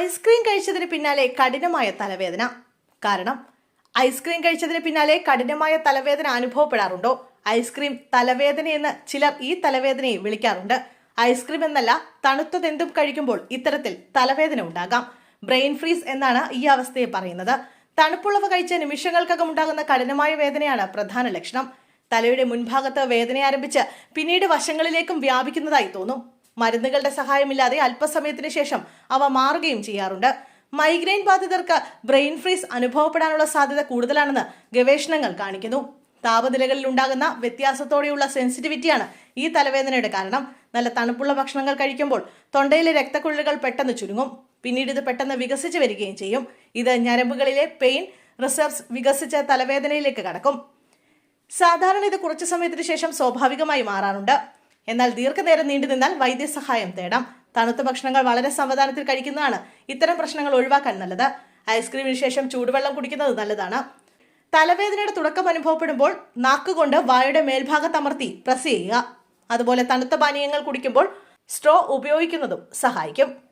Ice cream കഴിച്ചതിന് പിന്നാലെ കഠിനമായ തലവേദന. കാരണം ഐസ്ക്രീം കഴിച്ചതിന് പിന്നാലെ കഠിനമായ തലവേദന അനുഭവപ്പെടാറുണ്ടോ? ഐസ്ക്രീം തലവേദനയെന്ന് ചിലർ ഈ തലവേദനയെ വിളിക്കാറുണ്ട്. ഐസ്ക്രീം എന്നല്ല തണുത്തതെന്തും കഴിക്കുമ്പോൾ ഇത്തരത്തിൽ തലവേദന ഉണ്ടാകാം. ബ്രെയിൻ ഫ്രീസ് എന്നാണ് ഈ അവസ്ഥയെ പറയുന്നത്. തണുപ്പുള്ളവ കഴിച്ച നിമിഷങ്ങൾക്കകം ഉണ്ടാകുന്ന കഠിനമായ വേദനയാണ് പ്രധാന ലക്ഷണം. തലയുടെ മുൻഭാഗത്ത് വേദന ആരംഭിച്ച് പിന്നീട് വശങ്ങളിലേക്കും വ്യാപിക്കുന്നതായി തോന്നും. മരുന്നുകളുടെ സഹായമില്ലാതെ അല്പസമയത്തിന് ശേഷം അവ മാറുകയും ചെയ്യാറുണ്ട്. മൈഗ്രെയിൻ ബാധിതർക്ക് ബ്രെയിൻ ഫ്രീസ് അനുഭവപ്പെടാനുള്ള സാധ്യത കൂടുതലാണെന്ന് ഗവേഷണങ്ങൾ കാണിക്കുന്നു. താപനിലകളിൽ ഉണ്ടാകുന്ന വ്യത്യാസത്തോടെയുള്ള സെൻസിറ്റിവിറ്റിയാണ് ഈ തലവേദനയുടെ കാരണം. നല്ല തണുപ്പുള്ള ഭക്ഷണങ്ങൾ കഴിക്കുമ്പോൾ തൊണ്ടയിലെ രക്തക്കുഴലുകൾ പെട്ടെന്ന് ചുരുങ്ങും. പിന്നീട് ഇത് പെട്ടെന്ന് വികസിച്ച് വരികയും ചെയ്യും. ഇത് ഞരമ്പുകളിലെ പെയിൻ റിസർവ്സ് വികസിച്ച തലവേദനയിലേക്ക് കടക്കും. സാധാരണ ഇത് കുറച്ചു സമയത്തിന് ശേഷം സ്വാഭാവികമായി മാറാറുണ്ട്. എന്നാൽ ദീർഘനേരം നീണ്ടു നിന്നാൽ വൈദ്യസഹായം തേടാം. തണുത്ത ഭക്ഷണങ്ങൾ വളരെ സാവധാനത്തിൽ കഴിക്കുന്നതാണ് ഇത്തരം പ്രശ്നങ്ങൾ ഒഴിവാക്കാൻ നല്ലത്. ഐസ്ക്രീമിന് ശേഷം ചൂടുവെള്ളം കുടിക്കുന്നത് നല്ലതാണ്. തലവേദനയുടെ തുടക്കം അനുഭവപ്പെടുമ്പോൾ നാക്കുകൊണ്ട് വായുടെ മേൽഭാഗത്തമർത്തി പ്രസ് ചെയ്യുക. അതുപോലെ തണുത്ത പാനീയങ്ങൾ കുടിക്കുമ്പോൾ സ്ട്രോ ഉപയോഗിക്കുന്നതും സഹായിക്കും.